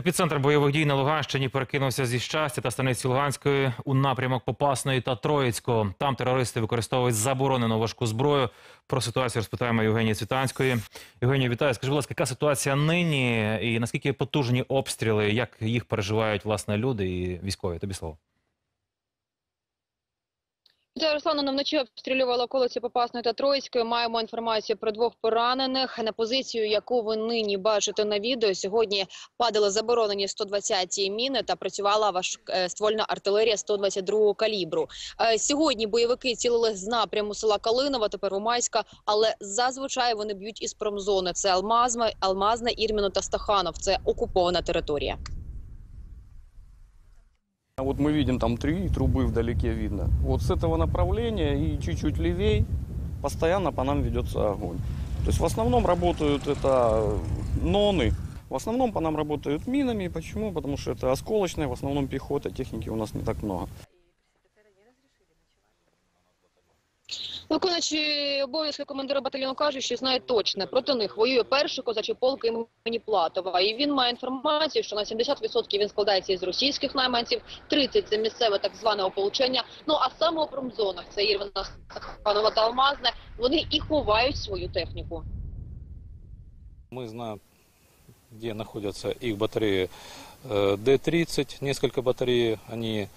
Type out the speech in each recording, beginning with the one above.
Епіцентр бойових дій на Луганщині перекинувся зі щастя та станиці Луганської у напрямок Попасної та Троїцького. Там терористи використовують заборонену важку зброю. Про ситуацію розпитаємо Євгенії Цвітанської. Євгенія, вітаю. Скажи, будь ласка, яка ситуація нині і наскільки потужні обстріли, як їх переживають власне люди і військові? Тобі слово. Руслана. Вночі обстрілювала околиці Попасної та Троїцької. Маємо інформацію про двох поранених. На позицію, яку ви нині бачите на відео, сьогодні падали заборонені 120-ті міни та працювала важкоствольна артилерія 122-го калібру. Е, Сьогодні бойовики цілили з напряму села Калинова та Первомайська, але зазвичай вони б'ють із промзони. Це Алмазма, Алмазне, Ірміно та Стаханов. Це окупована територія. А Вот мы видим там три трубы вдалеке видно. Вот с этого направления и чуть-чуть левей постоянно по нам ведется огонь. То есть в основном работают это ноны, в основном по нам работают минами. Почему? Потому что это осколочная, в основном пехота, техники у нас не так много. Виконуючи обов'язки командира батальйону каже, що знає точно, проти них воює перший козачий полк імені Платова. І він має інформацію, що на 70% він складається із російських найманців, 30% – це місцеве так зване ополчення. Ну а саме у промзонах, це Ірвина, Стаханова та Алмазне, вони і ховають свою техніку. Мы знаем, где находятся их батареи э, Д-30, несколько батарей, они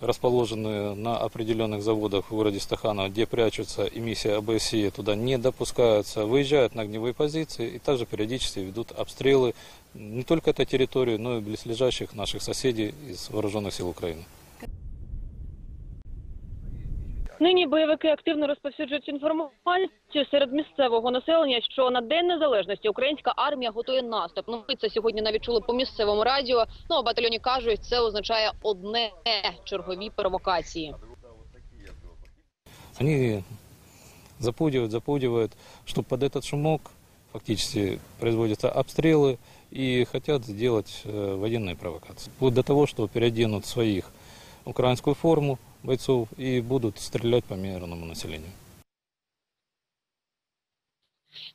расположены на определенных заводах в городе Стаханово, где прячутся эмиссия АБСИ, туда не допускаются, выезжают на огневые позиции и также периодически ведут обстрелы не только этой территории, но и близлежащих наших соседей из вооруженных сил Украины. Нині бойовики активно розповсюджують інформацію серед місцевого населення, що на День Незалежності українська армія готує наступ. Ну, ми це сьогодні навіть чули по місцевому радіо. Ну, а в батальйоні кажуть, це означає одне – чергові провокації. Они запугивают, запугивают, что под этот шумок фактически производятся обстрелы и хотят сделать э, военные провокации. Вплоть до того, что переоденут своих украинскую форму бойцов и будут стрелять по мирному населению.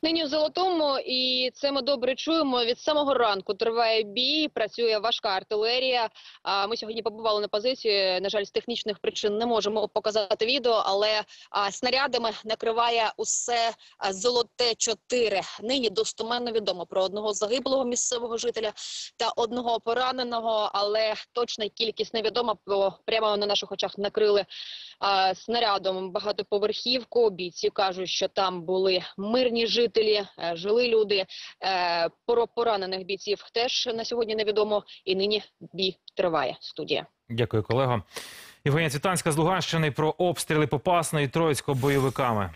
Нині в Золотому, і це ми добре чуємо. Від самого ранку триває бій, працює важка артилерія. Ми сьогодні побували на позиції. На жаль, з технічних причин не можемо показати відео, але снарядами накриває усе золоте 4 Нині достоменно відомо про одного загиблого місцевого жителя та одного пораненого, але точна кількість невідома. Бо прямо на наших очах накрили снарядом багатоповерхівку. Бійці кажуть, що там були мирні жителі, е, жили люди. Е, Про поранених бійців теж на сьогодні невідомо. І нині бій триває. Студія. Дякую, колего. Євгенія Цвітанська з Луганщини про обстріли Попасної Троїцького бойовиками.